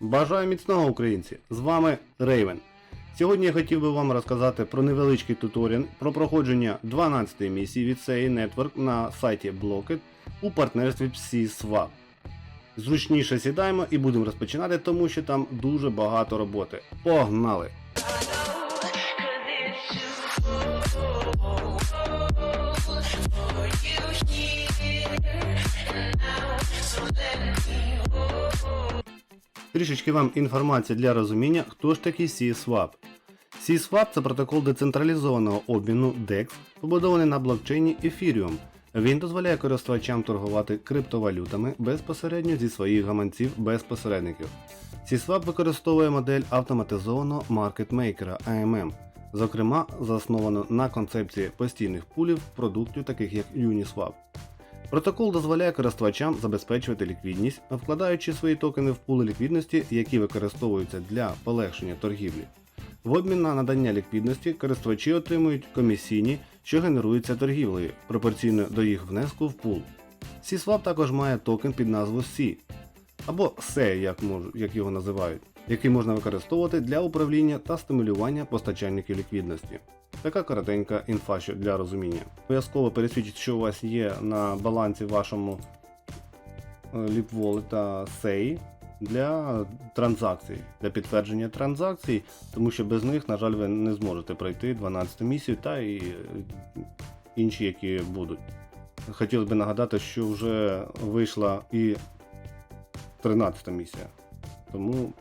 Бажаю міцного українці! З вами Рейвен. Сьогодні я хотів би вам розказати про невеличкий туторіал про проходження 12-ї місії від CA Network на сайті Blocket у партнерстві PsySwap. Зручніше сідаємо і будемо розпочинати, тому що там дуже багато роботи. Погнали! Трішечки вам інформація для розуміння, хто ж такий CSWAP. CSWAP це протокол децентралізованого обміну DEX, побудований на блокчейні Ethereum. Він дозволяє користувачам торгувати криптовалютами безпосередньо зі своїх гаманців без посередників. CSWAP використовує модель автоматизованого маркетмейкера AMM, зокрема засновано на концепції постійних пулів продуктів, таких як Uniswap. Протокол дозволяє користувачам забезпечувати ліквідність, вкладаючи свої токени в пули ліквідності, які використовуються для полегшення торгівлі. В обмін на надання ліквідності користувачі отримують комісійні, що генеруються торгівлею, пропорційно до їх внеску в пул. CSWAP також має токен під назву C, або SE, як, мож, як його називають, який можна використовувати для управління та стимулювання постачальників ліквідності. Така коротенька інфа для розуміння. Обов'язково пересвідчіть, що у вас є на балансі вашому е, LeapWallet та SEI для транзакцій, для підтвердження транзакцій, тому що без них, на жаль, ви не зможете пройти 12 місію та і е, інші, які будуть. Хотілося б нагадати, що вже вийшла і 13 місія, тому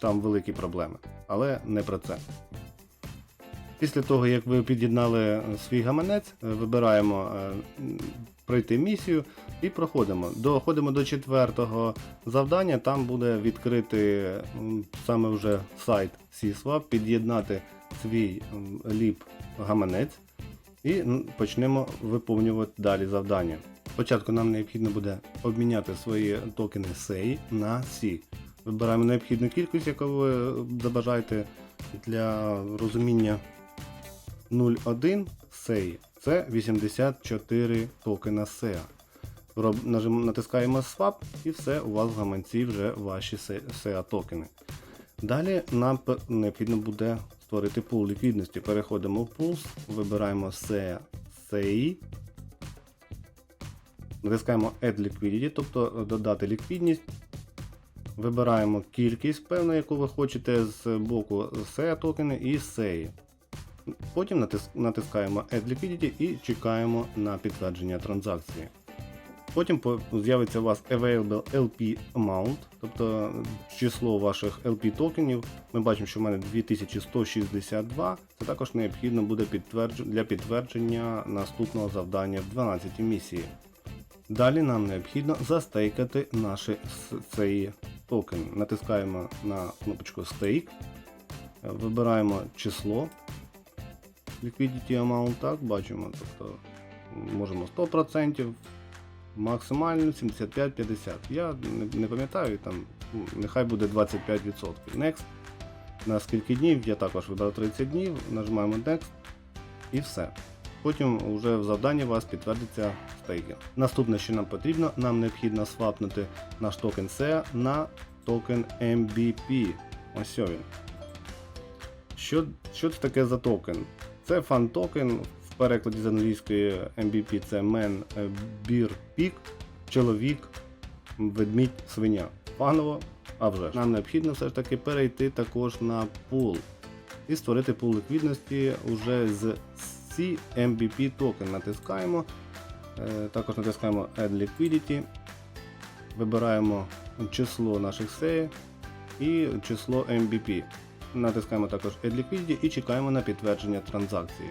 там великі проблеми, але не про це. Після того, як ви під'єднали свій гаманець, е, вибираємо е, пройти місію і проходимо. Доходимо до четвертого завдання, там буде відкрити саме вже сайт CSWAP, під'єднати свій ліп гаманець і почнемо виповнювати далі завдання. Спочатку нам необхідно буде обміняти свої токени SEI на C. Вибираємо необхідну кількість, яку ви забажаєте для розуміння 0,1 SEI. Це 84 токена SEA. Натискаємо Swap і все, у вас в гаманці вже ваші SEA токени. Далі нам необхідно буде створити пул ліквідності. Переходимо в Pools, вибираємо SEA SEI. Натискаємо Add Liquidity, тобто додати ліквідність. Вибираємо кількість, певну, яку ви хочете з боку SEA токени і SEI. Потім натискаємо Add Liquidity і чекаємо на підтвердження транзакції. Потім з'явиться у вас Available LP Amount, тобто число ваших LP токенів. Ми бачимо, що в мене 2162. Це також необхідно буде для підтвердження наступного завдання в 12 місії. Далі нам необхідно застейкати наші цей токен. Натискаємо на кнопочку Stake, вибираємо число liquidity amount, так, бачимо, тобто можемо 100%, максимально 75-50. Я не, не пам'ятаю, там ну, нехай буде 25%. Next. На скільки днів я також вибрав 30 днів, нажимаємо Next і все. Потім вже в завданні у вас підтвердиться стейкінг. Наступне, що нам потрібно, нам необхідно свапнути наш токен SEA на токен MBP. Ось він. Що, що це таке за токен? Це фан токен в перекладі з англійської MBP це Man е, Beer Pig, чоловік, ведмідь, свиня. Фаново, а вже ж. Нам необхідно все ж таки перейти також на пул і створити пул ліквідності уже з CMBP токен. Натискаємо. Е, Також натискаємо Add Liquidity. Вибираємо число наших SEO і число MBP. Натискаємо також Add Liquidity і чекаємо на підтвердження транзакції.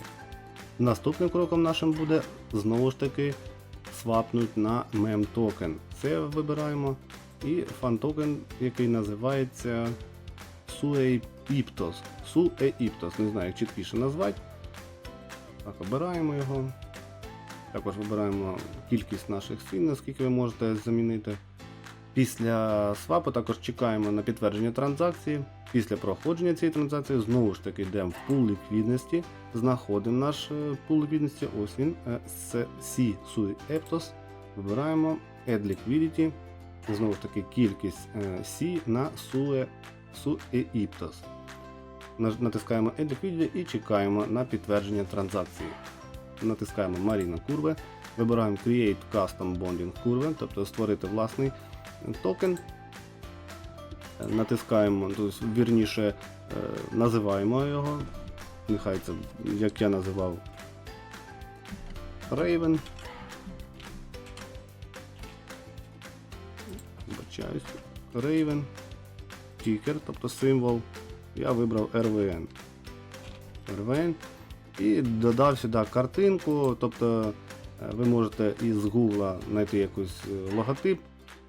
Наступним кроком нашим буде знову ж таки свапнуть на MEM токен. Це вибираємо і фан токен, який називається SUEIPTOS. SUEIPTOS, не знаю, як чіткіше назвати. Так, обираємо його. Також вибираємо кількість наших стін, наскільки ви можете замінити. Після свапу також чекаємо на підтвердження транзакції. Після проходження цієї транзакції знову ж таки йдемо в пул ліквідності, знаходимо наш е, пул ліквідності, ось він, е, C Sui Eptos. Вибираємо Add Liquidity. знову ж таки кількість е, C на SUE. Наж- Натискаємо Add Liquidity і чекаємо на підтвердження транзакції. Натискаємо Marina Curve, вибираємо Create Custom Bonding Curve, тобто створити власний токен. Е, Натискаємо, тобто, вірніше, е, називаємо його. Нехай це, як я називав, Raven. Raven. Тікер, тобто символ. Я вибрав RVN. RVN. І додав сюди картинку, тобто е, ви можете із Google знайти якийсь е, логотип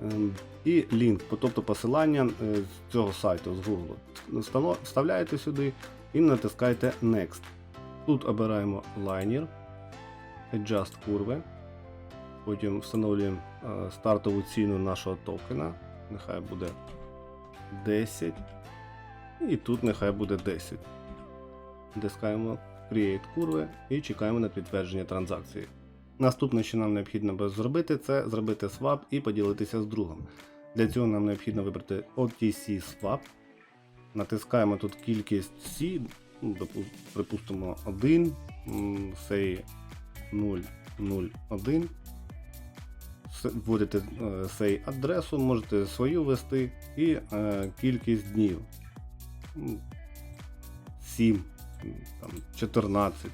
ем, і лінк, тобто посилання е, з цього сайту з Google. Вставляєте сюди і натискаєте Next. Тут обираємо лайнер, Adjust Curve. Потім встановлюємо стартову ціну нашого токена. Нехай буде 10. І тут нехай буде 10. Натискаємо Create Curve і чекаємо на підтвердження транзакції. Наступне, що нам необхідно зробити, це зробити свап і поділитися з другом. Для цього нам необхідно вибрати OTC Swap. Натискаємо тут кількість C, ну, припустимо 1, м, say 001. С- Вводите е, say адресу, можете свою ввести і е, кількість днів. М, 7, там, 14.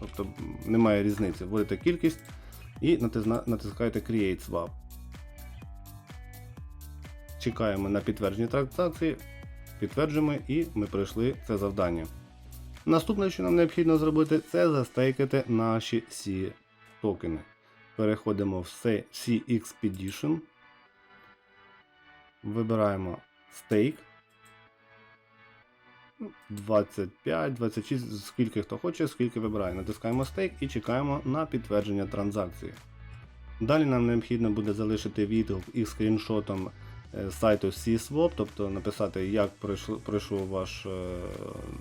Тобто немає різниці. Вводите кількість і натискаєте Create Swap. Чекаємо на підтвердження транзакції, підтверджуємо і ми пройшли це завдання. Наступне, що нам необхідно зробити, це застейкати наші C токени. Переходимо в C C Expedition. Вибираємо стейк. 25, 26, скільки хто хоче, скільки вибирає. Натискаємо стейк і чекаємо на підтвердження транзакції. Далі нам необхідно буде залишити відгук із скріншотом е, сайту CSWAP, тобто написати, як пройшов ваш е,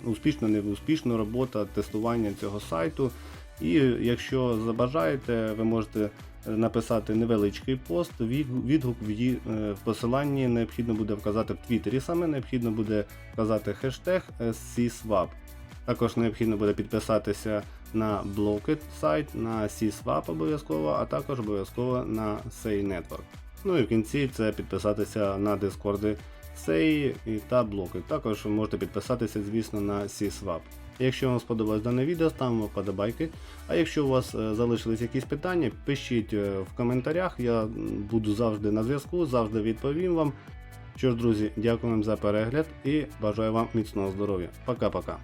успішно, не успішно робота, тестування цього сайту. І якщо забажаєте, ви можете написати невеличкий пост, відгук в е, посиланні необхідно буде вказати в Твіттері. Саме необхідно буде вказати хештег CSWAP. Також необхідно буде підписатися на Blockit сайт, на CSWAP обов'язково, а також обов'язково на Say Network. Ну і в кінці це підписатися на Discord Say та Blockit. Також можете підписатися, звісно, на CSWAP. Якщо вам сподобалось дане відео, ставимо вподобайки. А якщо у вас е, залишились якісь питання, пишіть е, в коментарях. Я буду завжди на зв'язку, завжди відповім вам. Що ж, друзі, дякую вам за перегляд і бажаю вам міцного здоров'я. Пока-пока.